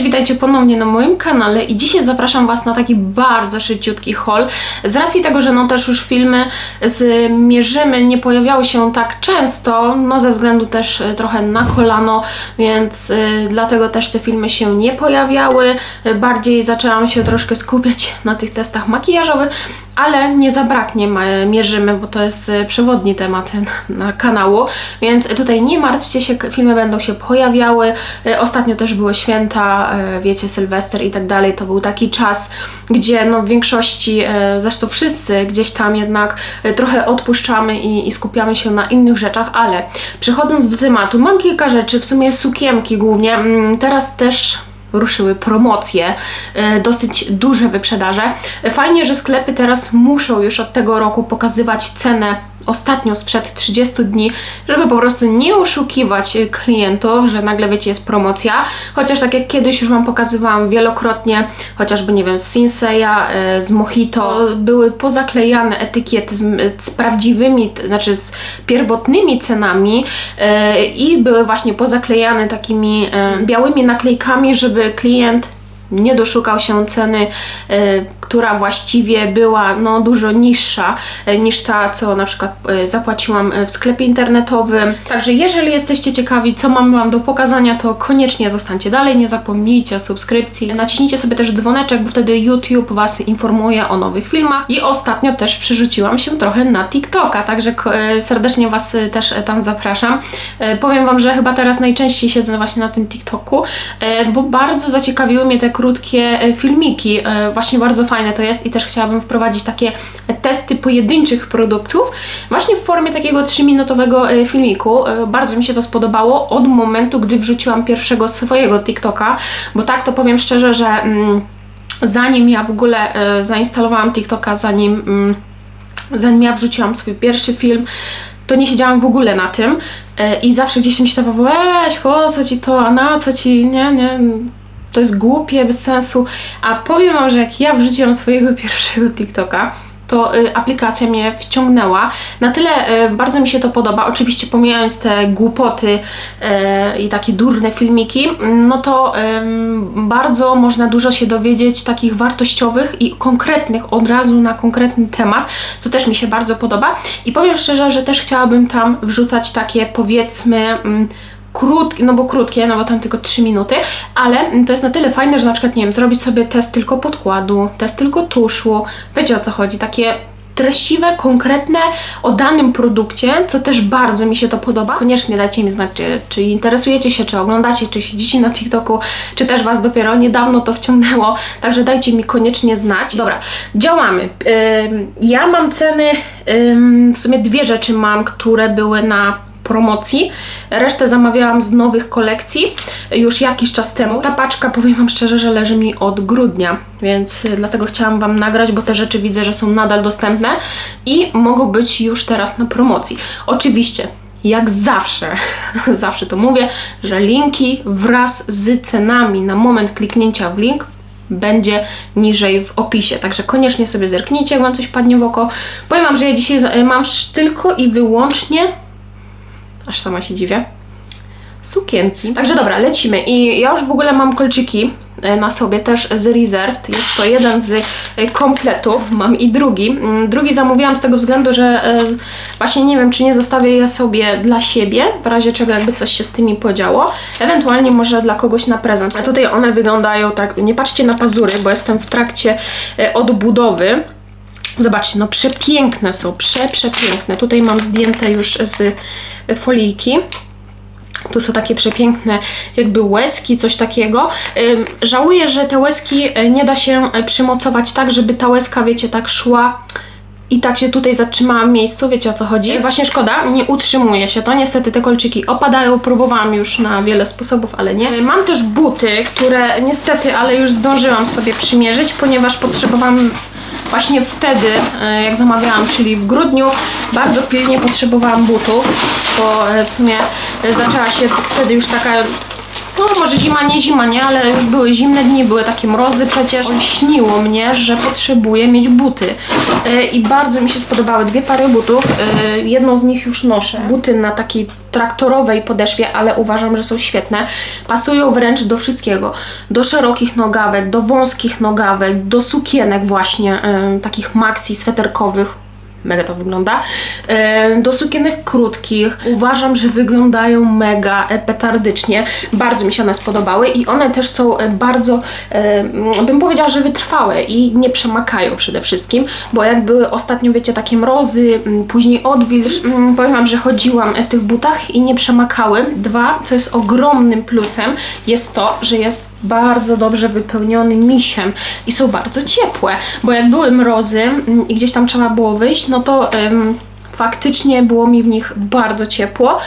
Cześć, witajcie ponownie na moim kanale i dzisiaj zapraszam Was na taki bardzo szybciutki haul. Z racji tego, że no też już filmy z Mierzymy nie pojawiały się tak często, no ze względu też y, trochę na kolano, więc y, dlatego też te filmy się nie pojawiały. Y, bardziej zaczęłam się troszkę skupiać na tych testach makijażowych, ale nie zabraknie Mierzymy, bo to jest przewodni temat na kanału, więc tutaj nie martwcie się, filmy będą się pojawiały. Ostatnio też były święta, wiecie, Sylwester i tak dalej. To był taki czas, gdzie no w większości, y, zresztą wszyscy gdzieś tam jednak y, trochę odpuszczamy i, i skupiamy się na innych rzeczach, ale przechodząc do tematu, mam kilka rzeczy, w sumie sukienki głównie. Mm, Teraz też ruszyły promocje, e, dosyć duże wyprzedaże. E, Fajnie, że sklepy teraz muszą już od tego roku pokazywać cenę ostatnio sprzed 30 dni, żeby po prostu nie oszukiwać e, klientów, że nagle wiecie jest promocja. Chociaż tak jak kiedyś już Wam pokazywałam wielokrotnie, chociażby nie wiem, z Sinseya, e, z Mojito, były pozaklejane etykiety z, z prawdziwymi, znaczy z pierwotnymi cenami e, i były właśnie pozaklejane takimi białymi naklejkami, żeby klient nie doszukał się ceny, która właściwie była no, dużo niższa e, niż ta, co na przykład e, zapłaciłam e, w sklepie internetowym. Także jeżeli jesteście ciekawi, co mam Wam do pokazania, to koniecznie zostańcie dalej, nie zapomnijcie o subskrypcji. Naciśnijcie sobie też dzwoneczek, bo wtedy YouTube Was informuje o nowych filmach. I ostatnio też przerzuciłam się trochę na TikToka, także serdecznie Was też tam zapraszam. Powiem Wam, że chyba teraz najczęściej siedzę właśnie na tym TikToku, bo bardzo zaciekawiły mnie te krótkie filmiki. Właśnie bardzo fajne to jest i też chciałabym wprowadzić takie testy pojedynczych produktów właśnie w formie takiego 3-minutowego e, filmiku. E, Bardzo mi się to spodobało od momentu, gdy wrzuciłam pierwszego swojego TikToka, bo tak to powiem szczerze, że mm, zanim ja w ogóle e, zainstalowałam TikToka, zanim mm, zanim ja wrzuciłam swój pierwszy film, to nie siedziałam w ogóle na tym i zawsze gdzieś mi się dawało, weź, po co ci to, a na co ci, nie, nie, to jest głupie, bez sensu. A powiem Wam, że jak ja wrzuciłam swojego pierwszego TikToka, to y, aplikacja mnie wciągnęła. Na tyle y, bardzo mi się to podoba, oczywiście pomijając te głupoty y, i takie durne filmiki, no to ym, bardzo można dużo się dowiedzieć takich wartościowych i konkretnych od razu na konkretny temat, co też mi się bardzo podoba. I powiem szczerze, że też chciałabym tam wrzucać takie powiedzmy. mm, krótkie, no bo krótkie, no bo tam tylko 3 minuty, ale to jest na tyle fajne, że na przykład, nie wiem, zrobić sobie test tylko podkładu, test tylko tuszu, wiecie o co chodzi, takie treściwe, konkretne o danym produkcie, co też bardzo mi się to podoba. Koniecznie dajcie mi znać, czy, czy interesujecie się, czy oglądacie, czy siedzicie na TikToku, czy też Was dopiero niedawno to wciągnęło, także dajcie mi koniecznie znać. Dobra, działamy. Ym, ja mam ceny, ym, w sumie dwie rzeczy mam, które były na promocji. Resztę zamawiałam z nowych kolekcji już jakiś czas temu. Ta paczka, powiem Wam szczerze, że leży mi od grudnia, więc y, dlatego chciałam Wam nagrać, bo te rzeczy widzę, że są nadal dostępne i mogą być już teraz na promocji. Oczywiście. Jak zawsze, zawsze to mówię, że linki wraz z cenami na moment kliknięcia w link będzie niżej w opisie. Także koniecznie sobie zerknijcie, jak Wam coś padnie w oko. Powiem Wam, że ja dzisiaj mam tylko i wyłącznie aż sama się dziwię. Sukienki. Także dobra, lecimy. I ja już w ogóle mam kolczyki e, na sobie też z Reserved. Jest to jeden z e, kompletów. Mam i drugi. Mm, Drugi zamówiłam z tego względu, że e, właśnie nie wiem, czy nie zostawię je sobie dla siebie, w razie czego jakby coś się z tymi podziało. Ewentualnie może dla kogoś na prezent. A tutaj one wyglądają tak, nie patrzcie na pazury, bo jestem w trakcie odbudowy. Zobaczcie, no przepiękne są, prze, przepiękne. Tutaj mam zdjęte już z folijki. Tu są takie przepiękne jakby łezki, coś takiego. Żałuję, że te łezki e, nie da się e, przymocować tak, żeby ta łezka, wiecie, tak szła i tak się tutaj zatrzymała w miejscu, wiecie o co chodzi. Właśnie szkoda, nie utrzymuje się to. Niestety te kolczyki opadają, próbowałam już na wiele sposobów, ale nie. Mam też buty, które niestety, ale już zdążyłam sobie przymierzyć, ponieważ potrzebowałam właśnie wtedy, e, jak zamawiałam, czyli w grudniu, bardzo pilnie potrzebowałam butów, bo e, w sumie e, zaczęła się wtedy już taka No może zima, nie zima, nie, ale już były zimne dni, były takie mrozy przecież. Śniło mnie, że potrzebuję mieć buty. E, I bardzo mi się spodobały dwie pary butów. E, jedną z nich już noszę. Buty na takiej traktorowej podeszwie, ale uważam, że są świetne. Pasują wręcz do wszystkiego. Do szerokich nogawek, do wąskich nogawek, do sukienek właśnie, e, takich maxi sweterkowych mega to wygląda. Do sukienek krótkich uważam, że wyglądają mega petardycznie. Bardzo mi się one spodobały i one też są e, bardzo, bym powiedziała, że wytrwałe i nie przemakają przede wszystkim, bo jak były ostatnio, wiecie, takie mrozy, później odwilż, powiem Wam, że chodziłam w tych butach i nie przemakały. Dwa, co jest ogromnym plusem, jest to, że jest bardzo dobrze wypełniony misiem i są bardzo ciepłe, bo jak były mrozy mm, i gdzieś tam trzeba było wyjść, no to faktycznie było mi w nich bardzo ciepło.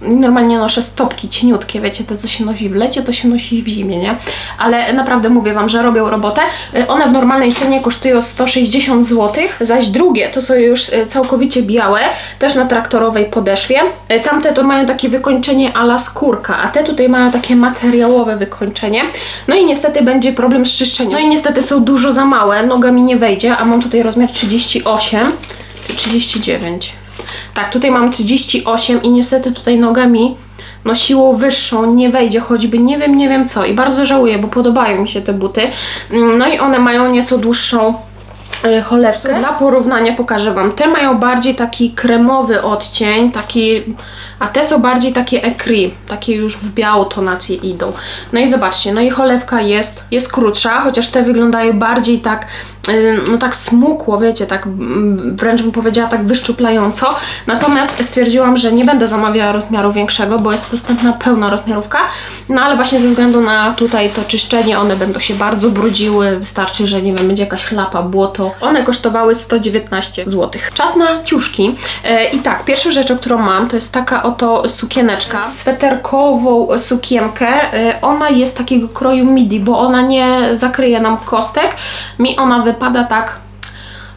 Normalnie noszę stopki cieniutkie, wiecie, te co się nosi w lecie, to się nosi w zimie, nie? Ale naprawdę mówię Wam, że robią robotę. Y, One w normalnej cenie kosztują 160 zł, zaś drugie to są już y, całkowicie białe, też na traktorowej podeszwie. Y, Tamte to mają takie wykończenie ala skórka, a te tutaj mają takie materiałowe wykończenie. No i niestety będzie problem z czyszczeniem. No i niestety są dużo za małe, noga mi nie wejdzie, a mam tutaj rozmiar 38 czy 39. Tak, tutaj mam 38 i niestety tutaj nogami no siłą wyższą nie wejdzie, choćby nie wiem, nie wiem co. I bardzo żałuję, bo podobają mi się te buty. Mm, No i one mają nieco dłuższą cholewkę. Dla porównania pokażę Wam. Te mają bardziej taki kremowy odcień, taki, a te są bardziej takie ecri, takie już w białą tonację idą. No i zobaczcie, no i cholewka jest, jest krótsza, chociaż te wyglądają bardziej tak, y, no tak smukło, wiecie, tak wręcz bym powiedziała tak wyszczuplająco. Natomiast stwierdziłam, że nie będę zamawiała rozmiaru większego, bo jest dostępna pełna rozmiarówka. No ale właśnie ze względu na tutaj to czyszczenie, one będą się bardzo brudziły. Wystarczy, że nie wiem, będzie jakaś chlapa, błoto. One kosztowały 119 zł. Czas na ciuszki. E, I tak, pierwszą rzeczą, którą mam, to jest taka oto sukieneczka. Sweterkową sukienkę. E, Ona jest takiego kroju midi, bo ona nie zakryje nam kostek. Mi ona wypada tak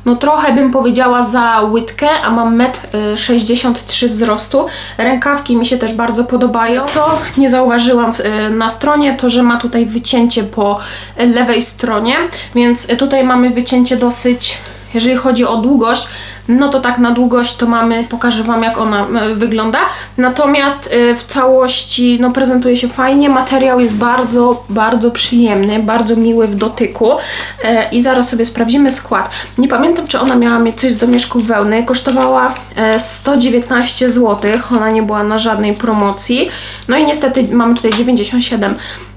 no trochę bym powiedziała za łydkę, a mam 1,63 m wzrostu. Rękawki mi się też bardzo podobają. Co nie zauważyłam y, na stronie, to że ma tutaj wycięcie po lewej stronie, więc tutaj mamy wycięcie dosyć, jeżeli chodzi o długość, no to tak na długość to mamy, pokażę Wam jak ona e, wygląda. Natomiast e, w całości no prezentuje się fajnie, materiał jest bardzo, bardzo przyjemny, bardzo miły w dotyku E, i zaraz sobie sprawdzimy skład. Nie pamiętam czy ona miała mieć coś z domieszków wełny, kosztowała e, 119 zł, ona nie była na żadnej promocji. No i niestety mamy tutaj 97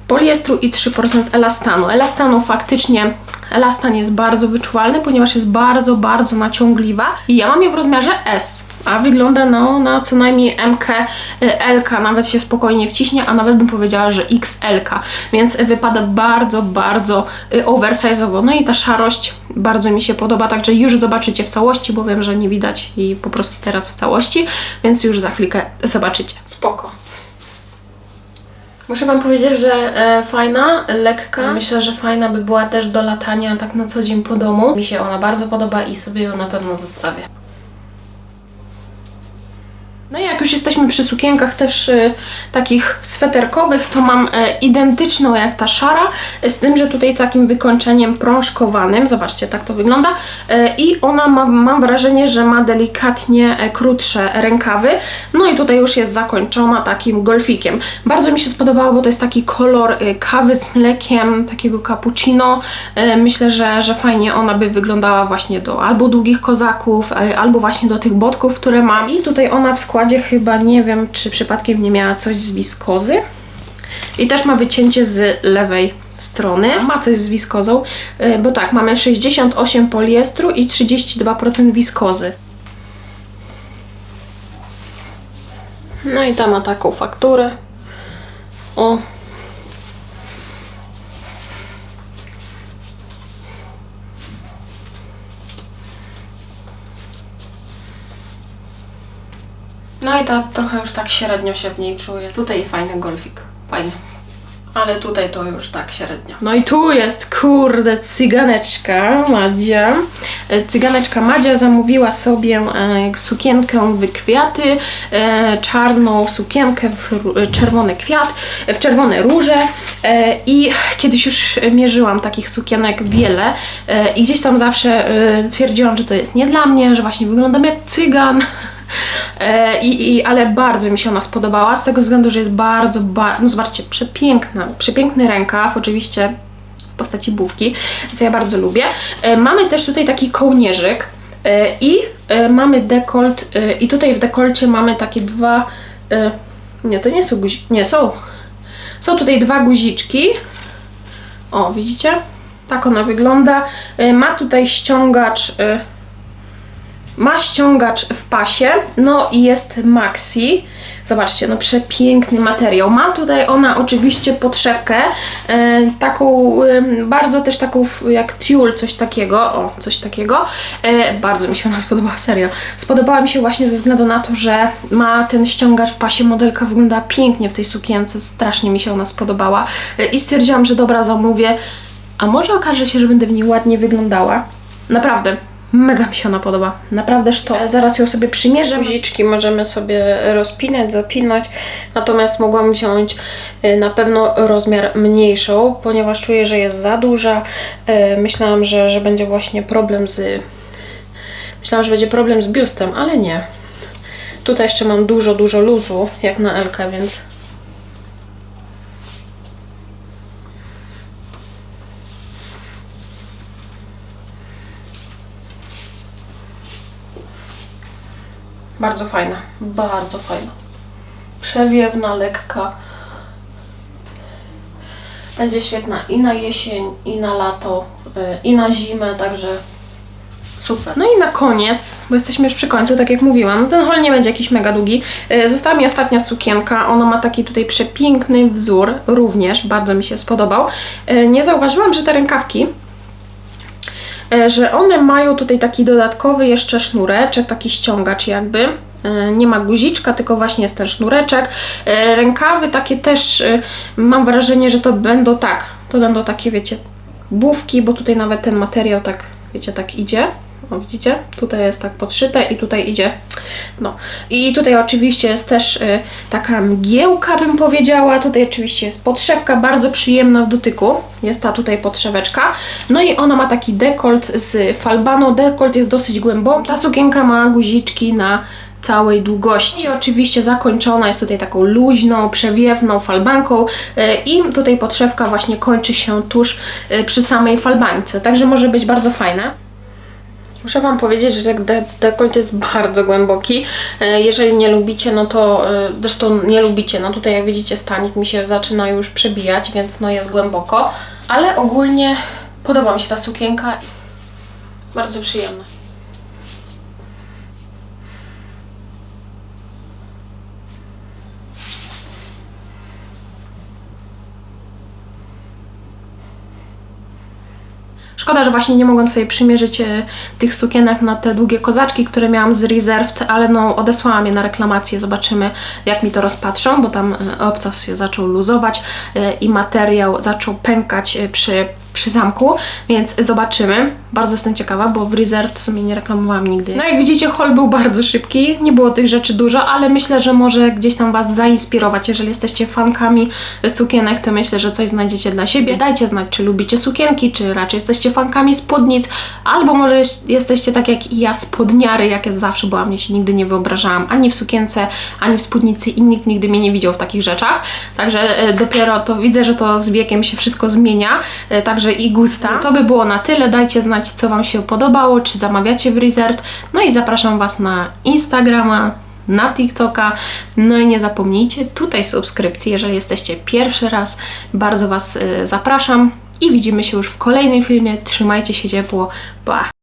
poliestru i 3% elastanu. Elastanu faktycznie Elastan jest bardzo wyczuwalny, ponieważ jest bardzo, bardzo naciągliwa. I ja mam je w rozmiarze S, a wygląda no, na co najmniej MK, y, LK, nawet się spokojnie wciśnie, a nawet bym powiedziała, że XLK, więc wypada bardzo, bardzo y, oversize'owo. No i ta szarość bardzo mi się podoba, także już zobaczycie w całości, bo wiem, że nie widać jej po prostu teraz w całości, więc już za chwilkę zobaczycie. Spoko. Muszę Wam powiedzieć, że e, fajna, lekka. Myślę, że fajna by była też do latania tak na co dzień po domu. Mi się ona bardzo podoba i sobie ją na pewno zostawię. No i jak już jesteśmy przy sukienkach też y, takich sweterkowych, to mam e, identyczną jak ta szara, z tym, że tutaj takim wykończeniem prążkowanym, zobaczcie, tak to wygląda e, i ona ma, mam wrażenie, że ma delikatnie e, krótsze rękawy, no i tutaj już jest zakończona takim golfikiem. Bardzo mi się spodobało, bo to jest taki kolor y, kawy z mlekiem, takiego cappuccino, E, myślę, że, że fajnie ona by wyglądała właśnie do albo długich kozaków, e, albo właśnie do tych botków, które mam. I tutaj ona w składzie chyba nie wiem, czy przypadkiem nie miała coś z wiskozy. I też ma wycięcie z lewej strony. Ma coś z wiskozą, e, bo tak, mamy 68 poliestru i 32% wiskozy. No i ta ma taką fakturę. O, No i ta trochę już tak średnio się w niej czuję. Tutaj fajny golfik. Fajny. ale tutaj to już tak średnio. No i tu jest, kurde, cyganeczka Madzia. E, Cyganeczka Madzia zamówiła sobie e, sukienkę w kwiaty, e, czarną sukienkę w czerwony kwiat, w czerwone róże i kiedyś już mierzyłam takich sukienek wiele i gdzieś tam zawsze twierdziłam, że to jest nie dla mnie, że właśnie wyglądam jak cygan. E, I, i, ale bardzo mi się ona spodobała, z tego względu, że jest bardzo, bardzo, no zobaczcie, przepiękna, przepiękny rękaw, oczywiście w postaci bówki, co ja bardzo lubię. E, mamy też tutaj taki kołnierzyk e, i mamy dekolt i tutaj w dekolcie mamy takie dwa, nie, to nie są guzi, nie, są, są tutaj dwa guziczki, o, widzicie? Tak ona wygląda. Ma tutaj ściągacz ma ściągacz w pasie, no i jest maxi. Zobaczcie, no przepiękny materiał. Ma tutaj ona oczywiście podszewkę, e, taką e, bardzo też taką jak tiul, coś takiego, o, coś takiego. E, bardzo mi się ona spodobała, serio. Spodobała mi się właśnie ze względu na to, że ma ten ściągacz w pasie, modelka wygląda pięknie w tej sukience, strasznie mi się ona spodobała. E, I stwierdziłam, że dobra, zamówię. A może okaże się, że będę w niej ładnie wyglądała? Naprawdę, Mega mi się ona podoba. Naprawdę sztos. Zaraz ją sobie przymierzę. Guziczki możemy sobie rozpinać, zapinać. Natomiast mogłam wziąć y, na pewno rozmiar mniejszą, ponieważ czuję, że jest za duża. Y, Myślałam, że, że będzie właśnie problem z... Myślałam, że będzie problem z biustem, ale nie. Tutaj jeszcze mam dużo, dużo luzu, jak na Elkę, więc Bardzo fajna, bardzo fajna. Przewiewna, lekka. Będzie świetna i na jesień, i na lato, y, i na zimę, także super. No i na koniec, bo jesteśmy już przy końcu, tak jak mówiłam, ten haul nie będzie jakiś mega długi. Y, Została mi ostatnia sukienka, ona ma taki tutaj przepiękny wzór, również bardzo mi się spodobał. Y, Nie zauważyłam, że te rękawki że one mają tutaj taki dodatkowy jeszcze sznureczek, taki ściągacz jakby. E, Nie ma guziczka, tylko właśnie jest ten sznureczek. E, Rękawy takie też e, mam wrażenie, że to będą tak, to będą takie wiecie, bówki, bo tutaj nawet ten materiał tak, wiecie, tak idzie. O, widzicie? Tutaj jest tak podszyte i tutaj idzie. No. I tutaj oczywiście jest też y, taka mgiełka, bym powiedziała. Tutaj oczywiście jest podszewka, bardzo przyjemna w dotyku. Jest ta tutaj podszeweczka. No i ona ma taki dekolt z falbano. Dekolt jest dosyć głęboki. Ta sukienka ma guziczki na całej długości. I oczywiście zakończona jest tutaj taką luźną, przewiewną falbanką y, i tutaj podszewka właśnie kończy się tuż y, przy samej falbańce. Także może być bardzo fajna. Muszę Wam powiedzieć, że de- dekolt jest bardzo głęboki. E, Jeżeli nie lubicie, no to e, zresztą nie lubicie, no tutaj jak widzicie stanik mi się zaczyna już przebijać, więc no jest głęboko. Ale ogólnie podoba mi się ta sukienka. Bardzo przyjemna. Szkoda, że właśnie nie mogłam sobie przymierzyć e, tych sukienek na te długie kozaczki, które miałam z Reserved, ale no odesłałam je na reklamację, zobaczymy jak mi to rozpatrzą, bo tam e, obcas się zaczął luzować e, i materiał zaczął pękać przy, przy zamku, więc zobaczymy. Bardzo jestem ciekawa, bo w Reserved w sumie nie reklamowałam nigdy. No jak widzicie, haul był bardzo szybki, nie było tych rzeczy dużo, ale myślę, że może gdzieś tam Was zainspirować. Jeżeli jesteście fankami sukienek, to myślę, że coś znajdziecie dla siebie. Dajcie znać, czy lubicie sukienki, czy raczej jesteście fankami spódnic, albo może jest- jesteście tak jak ja, spodniary, jak ja zawsze byłam, mnie się nigdy nie wyobrażałam ani w sukience, ani w spódnicy i nikt nigdy mnie nie widział w takich rzeczach. Także e, dopiero to widzę, że to z wiekiem się wszystko zmienia, e, także i gusta. To by było na tyle. Dajcie znać, co Wam się podobało, czy zamawiacie w Resort. No i zapraszam Was na Instagrama, na TikToka. No i nie zapomnijcie tutaj subskrypcji, jeżeli jesteście pierwszy raz. Bardzo Was y, zapraszam i widzimy się już w kolejnym filmie. Trzymajcie się ciepło. Pa!